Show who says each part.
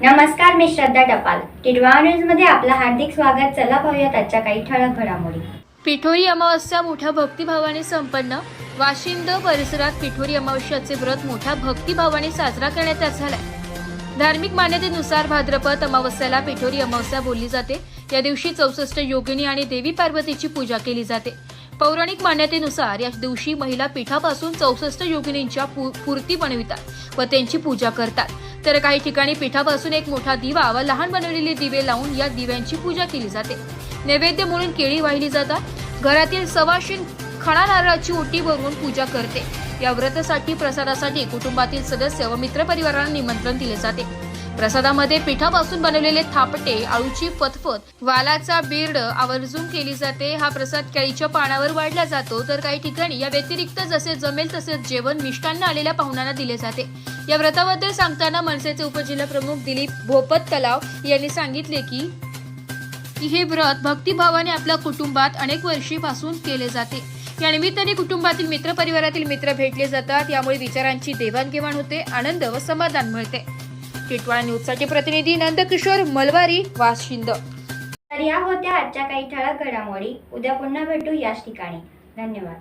Speaker 1: मी श्रद्धा टपाल. टिडवा न्यूजमध्ये आपलं हार्दिक स्वागत. चला पाहूयात आजच्या काही ठळक घडामोडी.
Speaker 2: पिठोरी अमावस्या मोठ्या भक्तिभावाने संपन्न. वाशिंद परिसरात पिठोरी अमावस्याचे व्रत मोठ्या भक्तिभावाने साजरा करण्यात झालाय. धार्मिक मान्यतेनुसार भाद्रपद अमावस्याला पिठोरी अमावस्या बोलली जाते. या दिवशी चौसष्ट योगिनी आणि देवी पार्वतीची पूजा केली जाते. पौराणिक मान्यतेनुसार या दिवशी महिला पिठापासून चौसष्ट योगिनींच्या पूर्ती बनवितात व त्यांची पूजा करतात. तर काही ठिकाणी पिठापासून एक मोठा दिवा व लहान बनवलेले दिवे लावून या दिव्यांची पूजा केली जाते. नैवेद्य म्हणून केळी वाहिली जातात. घरातील सवाशीण खणा नारळाची ओटी भरून पूजा करते. या व्रतासाठी प्रसादासाठी कुटुंबातील सदस्य व मित्रपरिवारांना निमंत्रण दिले जाते. प्रसादामध्ये पिठापासून बनवलेले थापटे आळूची फतफत वालाचा बिर्ड आवर्जून केली जाते. हा प्रसाद केळीच्या पानावर वाढला जातो. तर काही ठिकाणी या व्यतिरिक्त जसे जमेल तसे जेवण मिष्टांना आलेल्या पाहुण्यांना दिले जाते. या व्रताबद्दल सांगताना मनसेचे उपजिल्हा प्रमुख दिलीप भोपत तलाव यांनी सांगितले की की हे व्रत भक्तिभावाने आपल्या कुटुंबात अनेक वर्षीपासून केले जाते. या निमित्ताने कुटुंबातील मित्र परिवारातील मित्र भेटले जातात. यामुळे विचारांची देवाणघेवाण होते आनंद व समाधान मिळते. टिटवाळा न्यूजसाठी प्रतिनिधी नंदकिशोर मलवारी वाशिंद.
Speaker 1: तर या होत्या आजच्या काही ठळक घडामोडी. उद्या पुन्हा भेटू याच ठिकाणी. धन्यवाद.